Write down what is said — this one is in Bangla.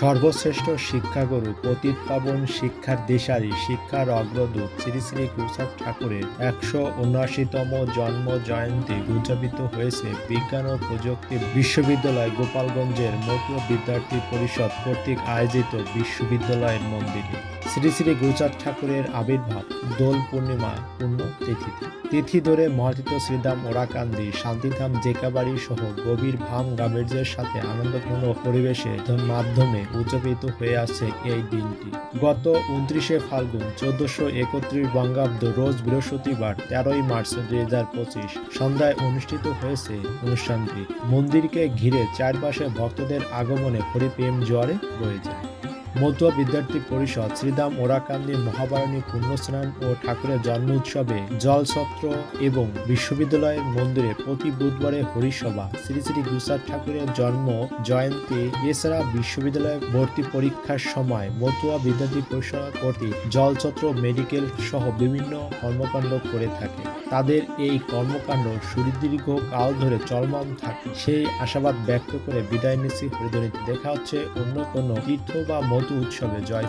সর্বশ্রেষ্ঠ শিক্ষাগুরু পতিত পাবন শিক্ষার দিশারি শিক্ষার অগ্রদূত শ্রী শ্রী গুরুচাঁদ ঠাকুরের একশো উনআশিতম জন্ম জয়ন্তী উদযাপিত হয়েছে বিজ্ঞান ও প্রযুক্তি বিশ্ববিদ্যালয় গোপালগঞ্জের মতুয়া বিদ্যার্থী পরিষদ কর্তৃক আয়োজিত বিশ্ববিদ্যালয়ের মন্দিরে। শ্রী শ্রী গুরুচাঁদ ঠাকুরের আবির্ভাব দোল পূর্ণিমা পূর্ণ তিথিতে। তিথি ধরে মহাতীত শ্রীধাম ওরাকান্দি, শান্তিধাম জেকাবাড়ি সহ গভীর ভাম গাম্ভীর্যের সাথে আনন্দপূর্ণ পরিবেশে মাধ্যমে উদযাপিত হয়ে আছে এই দিনটি। গত উনত্রিশে ফাল্গুন চোদ্দশো একত্রিশ বঙ্গাব্দ রোজ বৃহস্পতিবার তেরোই মার্চ দুই হাজার পঁচিশ সন্ধ্যায় অনুষ্ঠিত হয়েছে অনুষ্ঠানটি। মন্দিরকে ঘিরে চারপাশে ভক্তদের আগমনে হরিপ্রেম জোয়ারে রয়েছে যায়। মতুয়া বিদ্যার্থী পরিষদ শ্রীদাম ওরাকান্দি মহাবারণী পুণ্যস্নান ও ঠাকুরের জন্ম উৎসবে জলছত্র এবং বিশ্ববিদ্যালয়ের মন্দিরে প্রতি বুধবারে হরিসভা, শ্রী শ্রী গুসাদ ঠাকুরের জন্ম জয়ন্তী, এছাড়া বিশ্ববিদ্যালয়ে ভর্তি পরীক্ষার সময় মতুয়া বিদ্যার্থী পরিষদ কর্তৃক জলছত্র মেডিকেল সহ বিভিন্ন কর্মকাণ্ড করে থাকে। তাদের এই কর্মকাণ্ড সুদীর্ঘ কাল ধরে চলমান থাকে। সেই আশাবাদ ব্যক্ত করে বিদায় নিচ্ছি। দেখা হচ্ছে অন্য কোনো তীর্থ বা মধু উৎসবে জয়।